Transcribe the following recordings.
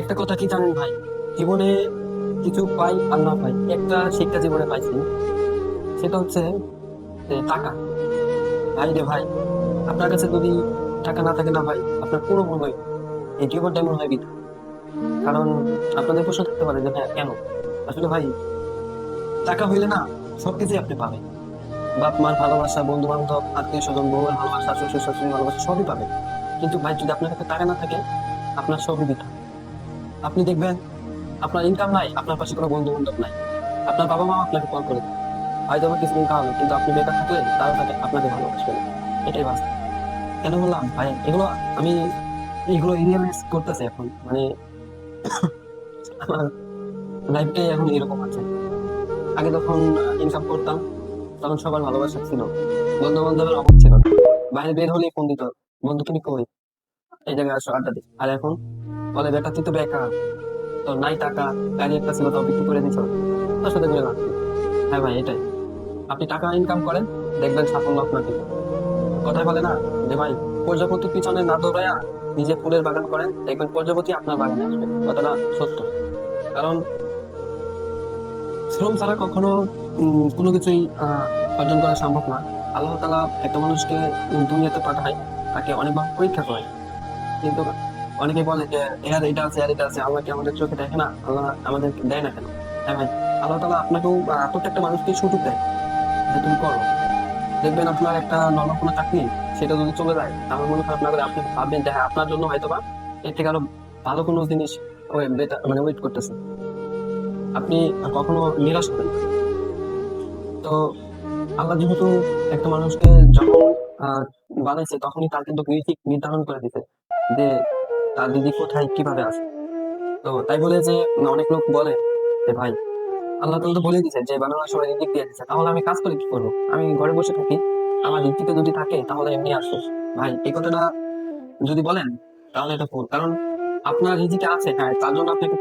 একটা কথা কি জানেন ভাই? জীবনে কিছু পাই আর না পাই, একটা শিক্ষা জীবনে পাইছি। সেটা হচ্ছে টাকা। ভাই রে ভাই, আপনার কাছে যদি টাকা না থাকে না ভাই, আপনার পুরো মনে হয় এই জীবনটা মনে হয় বিধা কারণ আপনাদের প্রশ্ন থাকতে পারে যে হ্যাঁ কেন? আসলে ভাই, টাকা হইলে না সব কিছুই আপনি পাবেন। বাপ, মার ভালোবাসা বন্ধু বান্ধব আত্মীয় স্বজন, বউয়ের ভালোবাসা, শ্বশুর শাশুড়ি ভালোবাসা সবই পাবেন। কিন্তু ভাই, যদি আপনার কাছে টাকা না থাকে, আপনার সবই বৃথা আপনি দেখবেন আপনার ইনকাম নাই, আপনার পাশে কোনো বন্ধু বান্ধব নাই। আপনার বাবা মা আপনাকে কল করে। হয়তো বা কিছুদিন খাওয়াবে কিন্তু আপনি বেকার থাকলে তারা তাকে আপনাকে ভালোবাসবে না। এটাই বাস্তব। কেন বললাম? ভাই, এগুলো আমি, এগুলো রিয়েলাইজ করতেছি এখন। মানে আমার লাইফটাই এখন এরকম আছে। আগে যখন ইনকাম করতাম, তখন সবার ভালোবাসা ছিল। বন্ধু বান্ধবের অভাব ছিল। বাইরে বের হলেই ফোন দিত, বন্ধু, তুমি কই? এই জায়গায় আসো, আড্ডা দিই। আর এখন বলে, বেটা, তুই তো বেকার। তোর নাই টাকা গাড়ি একটা ছিল তাও বিক্রি করে দিছ তোর সাথে লাভ কি? হ্যাঁ ভাই, এটাই। আপনি টাকা ইনকাম করেন, দেখবেন সাফল্য আপনাকে। কথায় বলে না যে, ভাই, প্রজাপতির পিছনে না দৌড়ায়া নিজে ফুলের বাগান করেন, দেখবেন প্রজাপতি আপনার বাগানে আসবে। কথাটা সত্য। কারণ শ্রম ছাড়া কখনো কোনো কিছুই অর্জন করা সম্ভব না। আল্লাহ তালা একটা মানুষকে দুনিয়াতে পাঠায়, তাকে অনেকবার পরীক্ষা করে কিন্তু অনেকে বলে যে, এর এটা আছে আর এটা আছে আল্লাহ কি আমাদের চোখে দেখে না, আল্লাহ আমাদের দেয় না কেন? হ্যাঁ আল্লাহ তালা আপনাকেও প্রত্যেকটা মানুষকে সুযোগ দেয়। যে তুমি করো। দেখবেন আপনার একটা নর্মাল কোনো চাকরি, সেটা যদি চলে যায় আমার মনে হয় আপনার আপনি ভাববেন যে হ্যাঁ আপনার জন্য হয়তো বা এর থেকে আরও ভালো কোনো জিনিস মানে ওয়েট করতেছে। আপনি কখনো নিরাশ হবেন তো আল্লাহ যেহেতু একটা মানুষকে যখন বানাইছে, তখনই তার কিন্তু নির্ধারণ করে দিতে যে তার দিদি কোথায়? কীভাবে আছে তো তাই বলে যে অনেক লোক বলে যে, ভাই, আল্লাহ তাআলা তো বলে দিছে যে বানানোর সময় রিজিক দিয়ে দিছে তাহলে আমি কাজ করে কি করব? আমি ঘরে বসে থাকি, আমার রিজিকে যদি থাকে, তাহলে এমনি আসবে। ভাই, এই কথাটা যদি বলেন, তাহলে এটা ভুল। কারণ আপনার রিজিকে আছে হ্যাঁ তার জন্য আপনাকে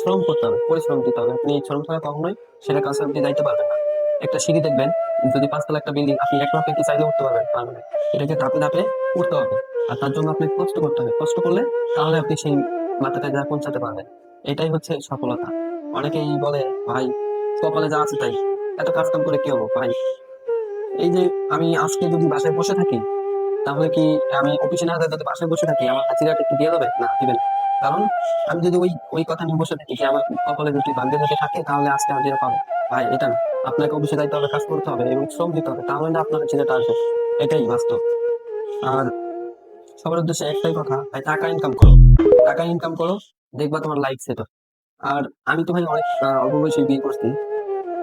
শ্রম করতে হবে, পরিশ্রম দিতে হবে। আপনি শ্রম ছাড়া কখনোই সেটা কাছে আপনি যাইতে পারবেন না। একটা সিঁড়ি দেখবেন, যদি পাঁচতলা একটা বিল্ডিং, আপনি এক লাখে কি চাইলে উঠতে পারবেন পারবেন না। এটাকে ধাপে ধাপে উঠতে হবে। আর তার জন্য আপনাকে কষ্ট করতে হবে। কষ্ট করলে তাহলে আপনি সেই মাথাটা যা পৌঁছাতে পারবেন। এটাই হচ্ছে সফলতা। অনেকেই বলে, ভাই, কপালে যা আছে তাই। এত কাজ কাম করে কি হব? ভাই, এই যে আমি আজকে যদি বাসায় বসে থাকি, তাহলে কি আমি অফিসে না যাতে বাসায় বসে থাকি? আমার হাজিরাটা একটু দিয়ে দেবে? না, দিবে না। কারণ আমি যদি ওই ওই কথা নিয়ে বসে থাকি যে আমার কপালে যদি ভাগ্যে যদি থাকে, তাহলে আজকে হাজিরা পাবো। ভাই, এটা না। আপনাকে অফিসে যাইতে হবে কাজ করতে হবে এবং শ্রম দিতে হবে। তাহলে না আপনার ছেলেটা আসবে। এটাই বাস্তব। আর সবার উদ্দেশ্যে একটাই কথা, ভাই, টাকা ইনকাম করো। টাকা ইনকাম করো, দেখবা তোমার লাইফ সেট আর আমি তো ভাই অনেক অল্প বয়সে বিয়ে করছি।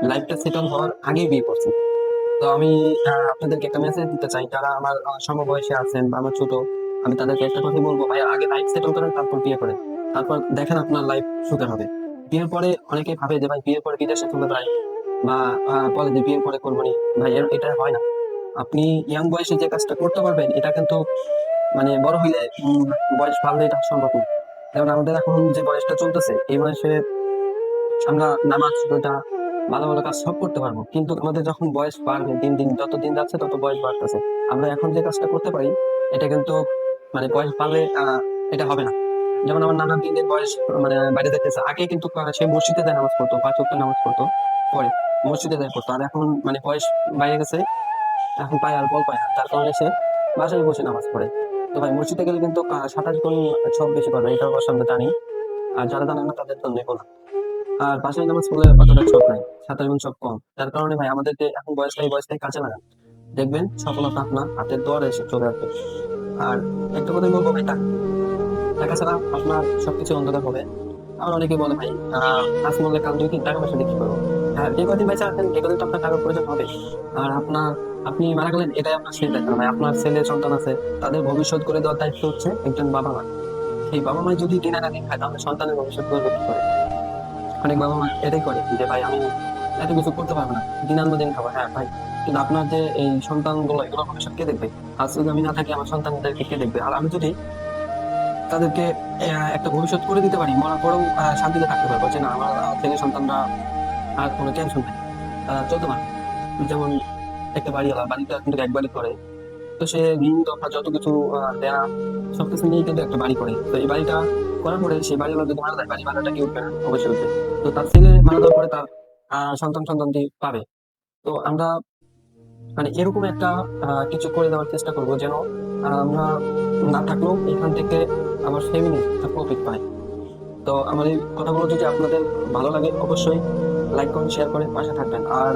লাইফটা সেটেল হওয়ার আগেই বিয়ে করছি। তো আমি আপনাদেরকে একটা মেসেজ দিতে চাই। যারা আমার সমবয়সে আছেন বা আমার ছোট, আমি তাদেরকে একটা কথা বলব, ভাই, আগে লাইফ সেটেল করেন, তারপর বিয়ে করেন। তারপর দেখেন আপনার লাইফ সুখের হবে। বিয়ের পরে অনেকে ভাবে যে, ভাই, বিয়ের পরে বিদেশে চলে যায় বা বলে যে, বিয়ের পরে করব নি। ভাই এটা হয় না। আপনি ইয়াং বয়সে যে কাজটা করতে পারবেন, এটা কিন্তু মানে বড় হইলে বয়স বাড়লে এটা সম্ভব না। যেমন আমাদের এখন যে বয়সটা চলতেছে, এই বয়সে আমরা নামাজ, রোজা, ভালো ভালো কাজ সব করতে পারব। কিন্তু আমাদের যখন বয়স বাড়বে, দিন দিন যত দিন যাচ্ছে তত বয়স বাড়তেছে। আমরা এখন যে কাজটা করতে পারি, এটা কিন্তু মানে বয়স বাড়লে এটা হবে না। যেমন আমার নানা দিন দিন বয়স মানে বাইরে যেতেছে আগে কিন্তু সে মসজিদে যায় নামাজ পড়তো, পাঁচ ওয়াক্ত নামাজ পড়তো, পরে মসজিদে যায় পড়তো। আর এখন মানে বয়স বাইরে গেছে, এখন পায় আর বল পায় না। তার কারণে সে বাসায় বসে নামাজ পড়ে। তো ভাই, মসজিদে গেলে কিন্তু সাতাশ গুণ সব বেশি পারবে এটা আমরা জানি। আর যারা জানে না, তাদের জন্য বলা আর বাসায় নামাজ পড়লে অতটা চোখ নাই সাঁতার গুণ সব কম। তার কারণে ভাই আমাদের যে এখন বয়সটা এই বয়সটাই কাজে লাগান দেখবেন, সফলতা আপনার হাতের দোয়ারে এসে চলে আসবে। আর একটা কথাই বলব ভাই, টাকা। ছাড়া আপনার সবকিছু অন্ধকার হবে। আবার অনেকে বলে ভাই আজ মূল্যে কাল দুই তিন টাকা পয়সা দেখি করব? হ্যাঁ যে কদিন বেঁচে আছেন যে কদিন তো আপনার টাকার প্রয়োজন হবে। আর আপনার আপনি মারা গেলেন, এটাই আপনার শেষ দেখা ভাই আপনার ছেলে, সন্তান আছে, তাদের ভবিষ্যৎ করে দেওয়ার দায়িত্ব হচ্ছে একজন বাবা মা সেই বাবা মা যদি দিন আনা দিন খায়, তাহলে সন্তানের ভবিষ্যৎ করবে কি করে? অনেক বাবা মা এটাই করে যে, ভাই, আমি এত কিছু করতে পারব না। দিন দিন খাব। হ্যাঁ ভাই, কিন্তু আপনার যে এই সন্তানগুলো, এগুলো ভবিষ্যৎ কে দেখবে? আজ যদি আমি না থাকি, আমার সন্তানদেরকে কে দেখবে? আর আমি যদি তাদেরকে একটা ভবিষ্যৎ করে দিতে পারি, মরার পরেও শান্তিতে থাকতে পারব যে, না, আমার ছেলে সন্তানরা আর কোনো টেনশন নেই। চলতে পারে যেমন একটা বাড়িওয়ালা বাড়িটা কিন্তু এক বাড়ি করে তো সে ঋণ দফা যত কিছু দেয়া, সবকিছু নিয়ে কিন্তু একটা বাড়ি করে। তো এই বাড়িটা করার পরে সেই বাড়িওয়ালা যদি মারা যায়, বাড়ি ভাড়াটা কি উঠবে না, অবশ্যই উঠবে। তো তার ছেলে মারা যাওয়ার পরে তার সন্তান সন্তানটি পাবে। তো আমরা মানে এরকম একটা কিছু করে দেওয়ার চেষ্টা করব যেন আমরা না থাকলেও এখান থেকে আমার ফ্যামিলি প্রফিট পায়। তো আমার এই কথাগুলো যদি আপনাদের ভালো লাগে, অবশ্যই লাইক করুন শেয়ার করে পাশে থাকবেন। আর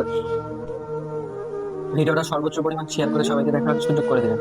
ভিডিওটা সর্বোচ্চ পরিমাণ শেয়ার করে সবাইকে দেখার সুযোগ করে দেবেন।